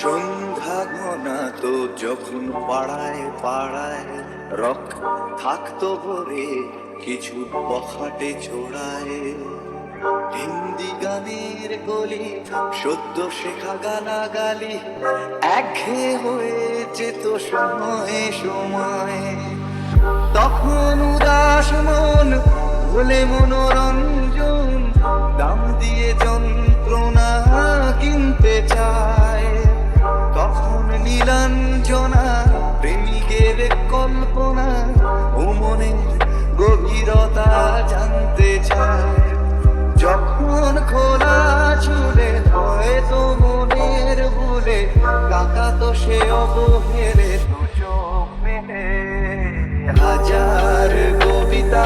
সন্ধ্যা ঘনা তো যখন পাড়ায় পাড়ায় রক থাকতো ভরে, কিছু বখাটে ছোড়ায়। হিন্দি গানের গলি সদ্য শেখা গালা গালি একঘেয়ে হয়ে যেত সময়ে, সময়। তখন উদাস মন, ভুলে মনোরঞ্জন, দাম দিয়ে গভীরতা জানতে চায়। যখন খোলা চুলে হয়তো মনের ভুলে কাকা তো সে অবহেলে দু চোখ মেলে। হাজার কবিতা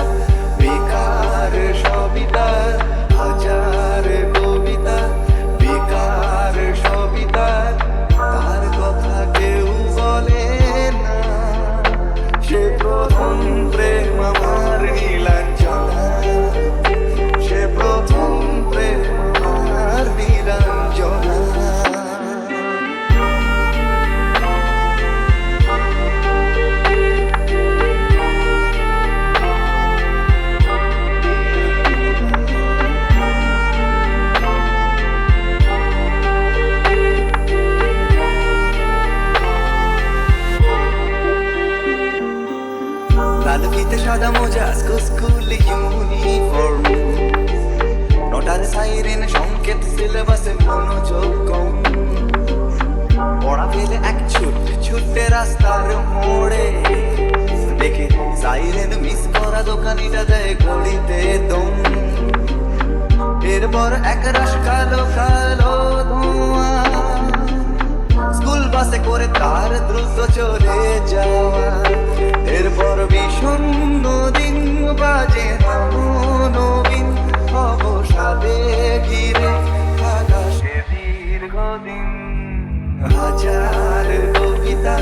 সাদা মোজা স্কুল ইউনিফর্ম নটার সাইরেন সংকেত সিলেবাসে মনোযোগ কম। পড়া ফেলে এক ছুট, ছুটে রাস্তার মোড়ে। দেখে সাইরেন মিস করা দোকানিটা দেয় ঘড়িতে দম। এরপর এক রাস কালো কালো ধোঁয়া হাজার কবিতা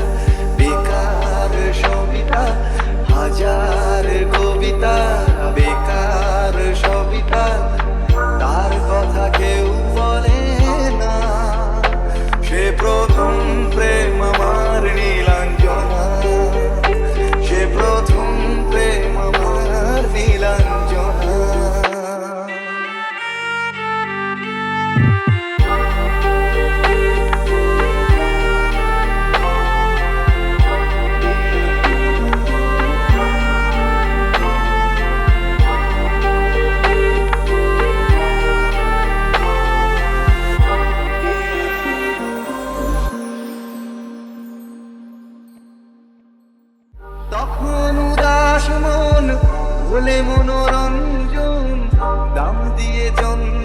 বলে মনোরঞ্জন দাম দিয়ে জন্ম